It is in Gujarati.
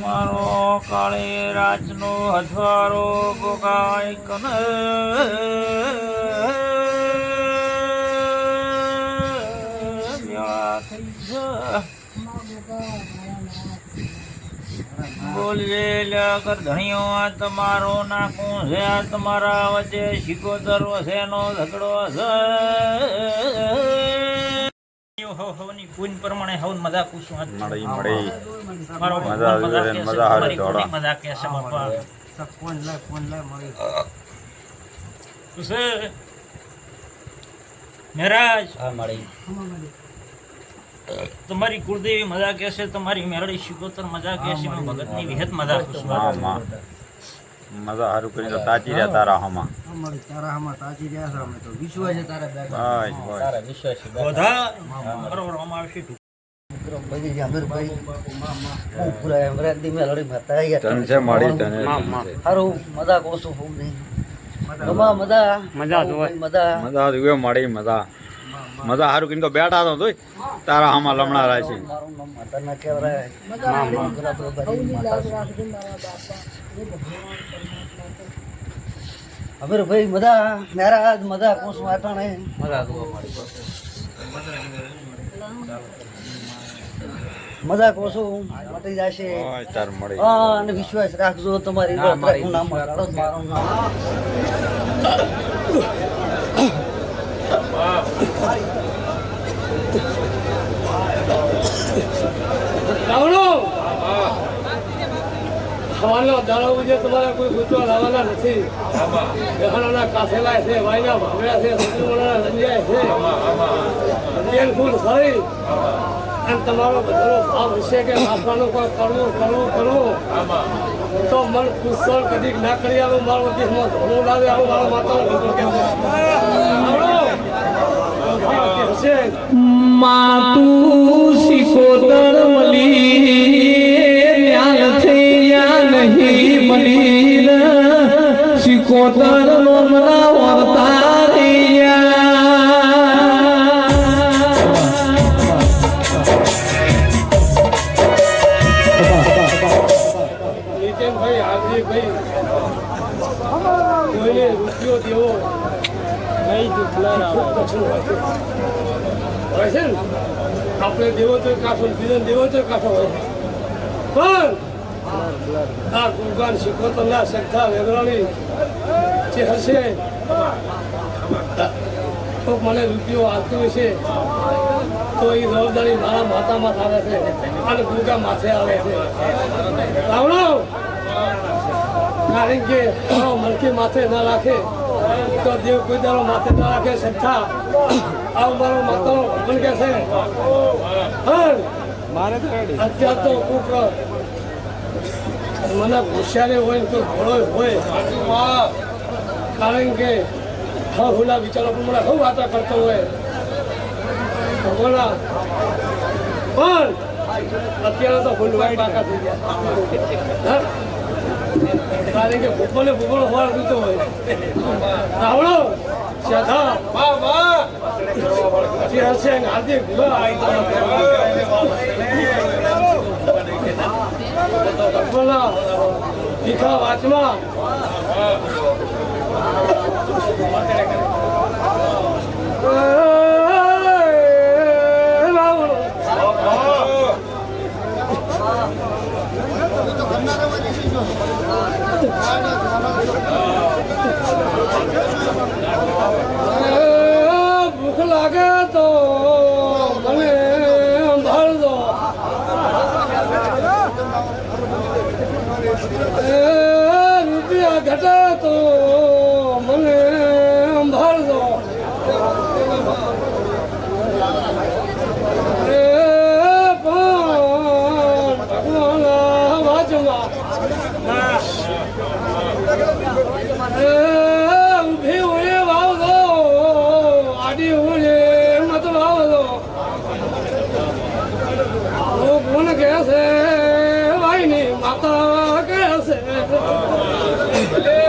મારો કાળે રાજનો હથવારો ગોગાય કન. થઈ જા. બોલજે કર ધણીઓ આ તમારો નાખું છે આ તમારા વચ્ચે શિકોતર વસેનો ઝઘડો છે. હવ પૂન પ્રમાણે હવન મજા આજ મળી મળી. મારો મજા મજા આવે, કહે છે, મજા હારે દોડા. મજા કહે છે બાપા. ફોન લે ફોન લે મળી. શું છે? મહારાજ હા મળી. તમારી કુળદેવી મજા કહેશે તમારી મેરડી શિકોતર મજા કહેશે મેં ભગતની વિહત મજા મજા સારું કરીને તો તાચી રહ્યા તારા હમા. તારા હમા તાજી રહ્યા છે. અમે તો વિશ્વાસ છે તારા તારા વિશ્વાસ છે બધા બરોબર આમાં આવશે મજા મજા મજા. મજા. મજા સારું કરીને તો બેઠા તો તોય. તારા હામાં લમણા રાશી છે. હવે માતા ના કહેવાય મજા તો બધી માતા અમીર ભાઈ મજા નારાજ મજા કોસ આટાણે મજા મજા કોસો મટી જશે. બસ તાર મળી હા અને વિશ્વાસ રાખજો તમારી નામ કાઢો મારું નામ રાવણો સવારનો દાડો જે તમારે કોઈ ગુચવા લાવવાના નથી. ગહણાના કાથેલા છે, વાયના ભાવડા છે સતુવાના રંજાય છે. રંજન ફૂલ સરી અને તમારો બધો ભાવ હશે કે નાખવાનું કોઈ કરવું કરવું કરવું તો મન કુશળ કદીક ના કરી આવું, મારો દેશમાં ધોળો લાવે આવું, મારો માતાનો હશે. માતું સિકોતર મળી કઠિન હોય છે. હોય છે ને આપણે દેવો તો કાઠો બીજાને દેવો તો કાઠો હોય પણ આ ગુણગાન શીખવતના શ્રદ્ધા વેગરાણી જે હશે. તો મને રૂપિયો આપતો છે તો એ જવાબદારી મારા માતામાં આવે છે. અને ગુગા માથે આવે છે. રાવણો! કારણ કે મલકી માથે ના રાખે તો દેવ કોઈ દાડો માથે ના રાખે શ્રદ્ધા આવ મારો માતાનો ભગવાન કે છે. અત્યાર તો કોક મને હોશિયારી હોય તો ઘોડો હોય કારણ કે હા હુલા વિચારો પણ મને બહુ વાતો કરતો હોય ભગવાના પણ અત્યારે તો ભૂલવાય બાકા થઈ ગયા હા? કારણ કે ભૂપોને ભૂપોનો હોવા દીધો હોય રાવણો શ્રદ્ધા જે હશે હાર્દિક বলা। দিখাও আত্মা ઊભી ઉડે વાવજો આડી ઉડે મત વાવજો ઓ કોણ કહે છે ભાઈની માતા કહે છે રે